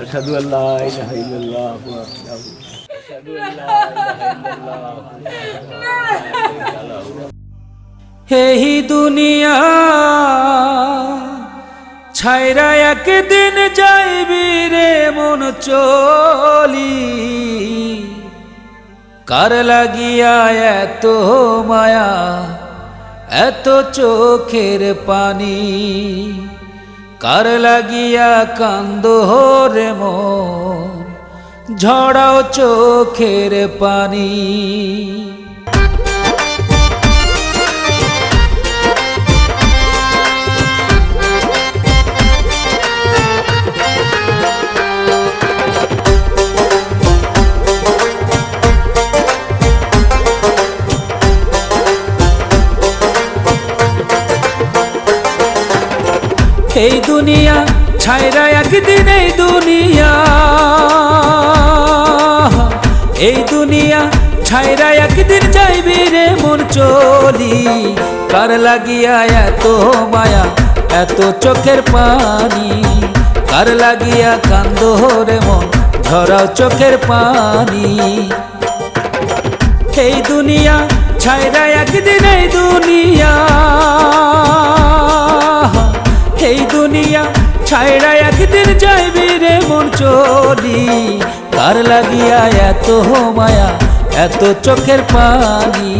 أشهد أن لا إله إلا الله وحده أشهد أن لا إله إلا الله হেহি দুনিয়া ছাইরা একদিন যাইবি রে মন চলি কার লাগিয়া এত মায়া এত চোখের পানি কার লাগিয়া কান্দ রে মন? ঝড়াও চোখের পানি। এই দুনিয়া, ছাইরা একদিন এই দুনিয়া। এই দুনিয়া, ছাইরা একদিন যাইবি রে মন চলি। কার লাগিয়া এত মায়া, এত চোখের পানি? কার লাগিয়া কান্দ রে মন ঝরাও চোখের পানি? এই দুনিয়া, ছাইরা একদিন এই দুনিয়া। ছাইরা একদিন যাইবি রে মন চলি। কার লাগিয়া এত মায়া, এত চোখের পানি?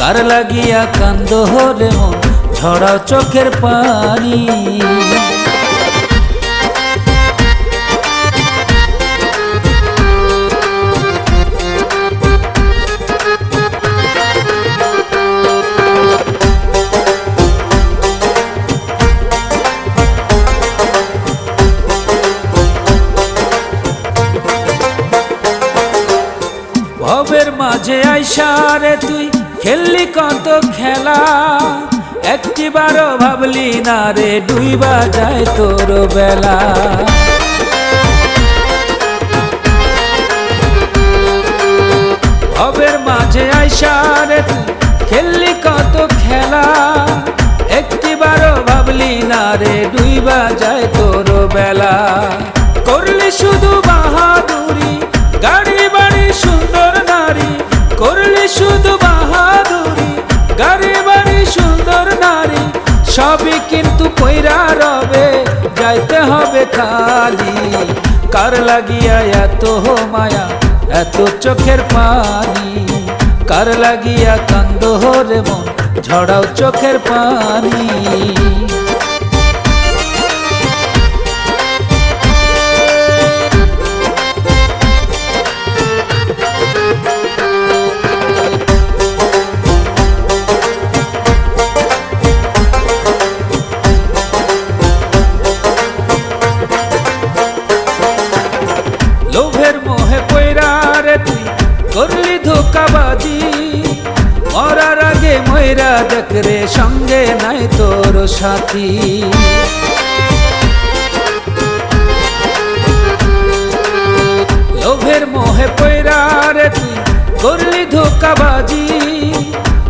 কার লাগিয়া কান্দ রে মন ঝড়াও চোখের পানি? মাঝে আইসারে তুই খেললি কত খেলা? একটিবারও ভাবলি না রে ডুইবা যায় তোর বেলা। ভবের মাঝে আইসারে তুই খেললি কত খেলা? একটিবারও ভাবলি না রে ডুইবা যায় তোর বেলা। করলি শুধু বাহাদুরি শুধু বাহাদুরি, গাড়ি, বাড়ি, সুন্দর নারী, সবই কিন্তু কইরা রবে, যাইতে হবে খালি। কার লাগিয়া এত মায়া, এত চোখের পানি? কার লাগিয়া কান্দ রে মন, ঝড়াও চোখের পানি? করলি ধোকাবাজি। মরার আগে ময়রা দেখ রে, সঙ্গে নাই তোর সাথী। লোভের মোহে পয়রা রে তুই করলি ধোকাবাজি।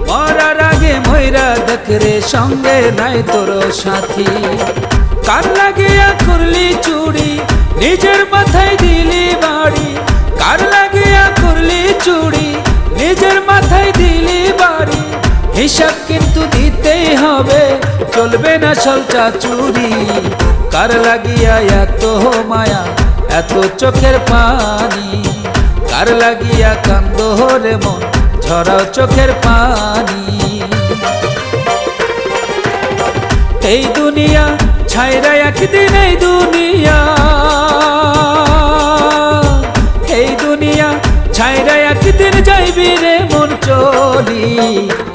মরার আগে ময়রা দেখ রে, সঙ্গে নাই তোর সাথী। কার লাগিয়া করলি চুড়ি নিজের মাথায় দিলি বাড়ি। কার লাগিয়া করলি চুড়ি নিজের মাথায় দিলি বাড়ি। হিসাব কিন্তু দিতেই হবে, চলবে না সলচা চুরি। কার লাগিয়া এত মায়া, এত চোখের পানি। কার লাগিয়া কান্দ রে মন, ঝরাও চোখের পানি। এই দুনিয়া, ছাইরা একদিন এই দুনিয়া। এই দুনিয়া, ছাইরা একদিন যাইবি রে মন চলি।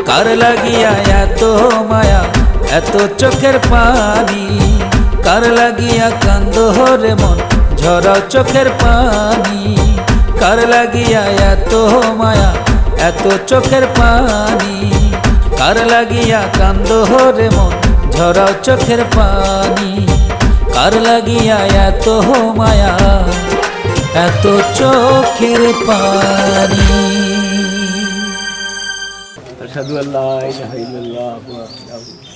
কার লাগিয়া এত মায়া, এত চোখের পানি? কার লাগিয়া কান্দ রে মন ঝরা চোখের পানি? কার লাগিয়া এত মায়া, এত চোখের পানি? কার লাগিয়া কান্দ রে মন ঝরাও চোখের পানি কার লাগিয়া এত মায়া এত চোখের পানি أشهد أن لا إله إلا الله وحده